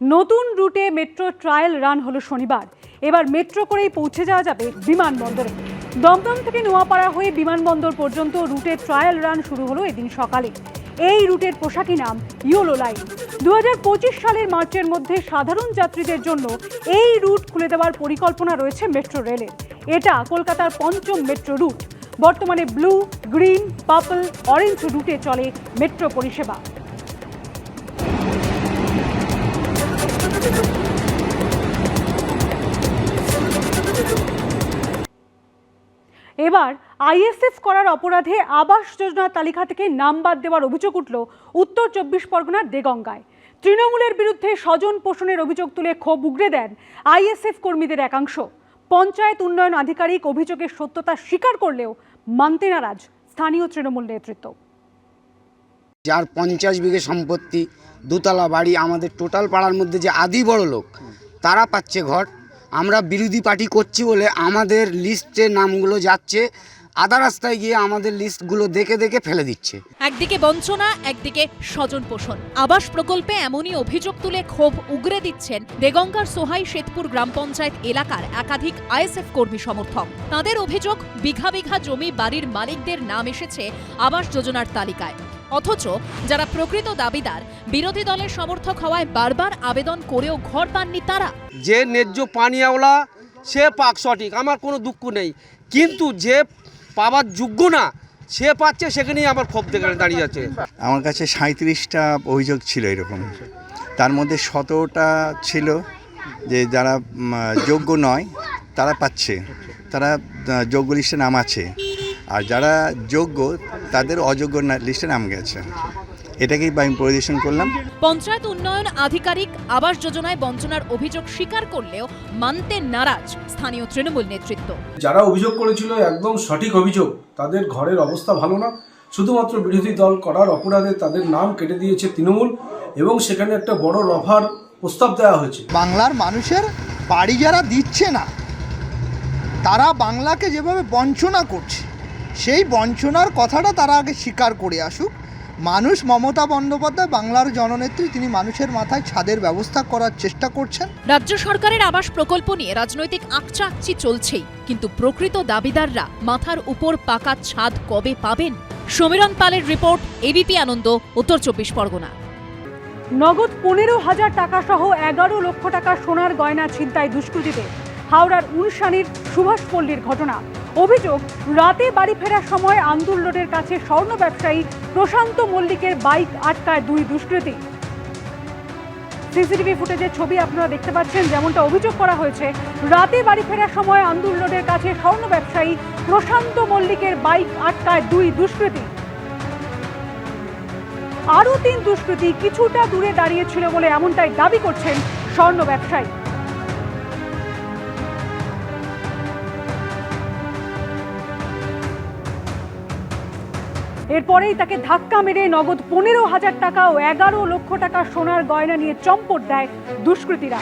নতুন রুটে metro trial run হলো শনিবার। এবার মেট্রো করেই পৌঁছে যাওয়া যাবে বিমানবন্দরে। দমদম থেকে নোয়াপাড়া হয়ে বিমানবন্দর পর্যন্ত রুটে ট্রায়াল রান শুরু হলো এদিন সকালে। এই রুটের পোশাকি নাম ইয়োলো লাইন। দু হাজার পঁচিশ সালের মার্চের মধ্যে সাধারণ যাত্রীদের জন্য এই রুট খুলে দেওয়ার পরিকল্পনা রয়েছে মেট্রো রেলের। এটা কলকাতার পঞ্চম মেট্রো রুট। বর্তমানে ব্লু, গ্রিন, পার্পল, অরেঞ্জ রুটে চলে মেট্রো পরিষেবা। এবার আইএসএফ করার অপরাধে আবাস যোজনার তালিকা থেকে নাম বাদ দেওয়ার অভিযোগ উঠল উত্তর চব্বিশ পরগনার দেগঙ্গায়। তৃণমূলের বিরুদ্ধে স্বজন পোষণের অভিযোগ তুলে ক্ষোভ উগরে দেন আইএসএফ কর্মীদের একাংশ। পঞ্চায়েত উন্নয়ন আধিকারিক অভিযোগের সত্যতা স্বীকার করলেও মানতে নারাজ স্থানীয় তৃণমূল নেতৃত্ব। যার পঞ্চাশ বিঘে সম্পত্তি, দোতলা বাড়ি, আমাদের টোটাল পাড়ার মধ্যে যে আদি বড় লোক তারা পাচ্ছে ঘর। আমরা বিরোধী পার্টি করছি বলে আমাদের লিস্টে নামগুলো যাচ্ছে, আধা রাস্তায় গিয়ে আমাদের লিস্টগুলো দেখে দেখে ফেলে দিচ্ছে। একদিকে বঞ্চনা, একদিকে স্বজন পোষণ। আবাস প্রকল্পে এমনই অভিযোগ তুলে ক্ষোভ উগরে দিচ্ছেন দেগঙ্গার সোহাই শ্বেতপুর গ্রাম পঞ্চায়েত এলাকার একাধিক আইএসএফ কর্মী সমর্থক। তাদের অভিযোগ, বিঘা বিঘা জমি বাড়ির মালিকদের নাম এসেছে আবাস যোজনার তালিকায়। অথচ যারা প্রকৃত দাবিদার বিরোধী দলের সমর্থক হওয়ায় বারবার আবেদন করেও ঘর পাননি তারা। যে ন্যায্য পানিয়াওলা সে পাক সঠিক আমার কোনো দুঃখ নেই। কিন্তু যে পাওয়ার যোগ্য না সে পাচ্ছে সেখানেই আমার ক্ষোভ থেকে দাঁড়িয়ে আছে। আমার কাছে সাঁত্রিশটা অভিযোগ ছিল এরকম। তার মধ্যে সতেরোটা ছিল যে যারা যোগ্য নয় তারা পাচ্ছে। তারা যোগ্য লিস্টে নাম আছে। আর যারা যোগ্য তাদের অযোগ্য না- লিস্টে নাম গেছে। এটাকেই আমি পরিদর্শন করলাম। পঞ্চায়েত উন্নয়ন আধিকারিক আবাস যোজনায় বঞ্চনার অভিযোগ স্বীকার করলেও মানতে নারাজ স্থানীয় তৃণমূল নেতৃত্ব। যারা অভিযোগ করেছিল একদম সঠিক অভিযোগ। তাদের ঘরের অবস্থা ভালো না। শুধুমাত্র বিরোধী দল করার অপরাধে তাদের নাম কেটে দিয়েছে তৃণমূল এবং সেখানে একটা বড় রফার প্রস্তাব দেওয়া হয়েছে। বাংলার মানুষের বাড়ি যারা দিচ্ছে না তারা বাংলাকে যেভাবে বঞ্চনা করছে সেই বঞ্চনার কথাটা তারা আগে স্বীকার করে আসুক। মানুষ মমতা বন্দ্যোপাধ্যায় বাংলার জননেত্রী তিনি মানুষের মাথায় ছাদের ব্যবস্থা করার চেষ্টা করছেন। রাজ্য সরকারের আবাস প্রকল্প নিয়ে রাজনৈতিক আকচাকচি চলছেই কিন্তু প্রকৃত দাবিদাররা মাথার উপর পাকা ছাদ কবে পাবেন? সমীরণ পালের রিপোর্ট এবিপি আনন্দ উত্তর চব্বিশ পরগনা। নগদ পনেরো হাজার টাকা সহ এগারো লক্ষ টাকা সোনার গয়না ছিনতাই দুষ্কৃতীতে হাওড়ার উনসানির সুভাষপল্লীর ঘটনা। অভিযোগ, রাতে বাড়ি ফেরার সময় আন্দুল রোডের কাছে স্বর্ণ ব্যবসায়ী প্রশান্ত মল্লিকের বাইক আটকায় দুই দুষ্কৃতী। সিসিটিভি ফুটেজের ছবি আপনারা দেখতে পাচ্ছেন, যেমনটা অভিযোগ করা হয়েছে, রাতে বাড়ি ফেরার সময় আন্দুল রোডের কাছে স্বর্ণ ব্যবসায়ী প্রশান্ত মল্লিকের বাইক আটকায় দুই দুষ্কৃতী। আরও তিন দুষ্কৃতী কিছুটা দূরে দাঁড়িয়েছিল বলে এমনটাই দাবি করছেন স্বর্ণ ব্যবসায়ী। এরপরেই তাকে ধাক্কা মেরে নগদ পনেরো হাজার টাকা ও এগারো লক্ষ টাকা সোনার গয়না নিয়ে চম্পট দেয় দুষ্কৃতীরা।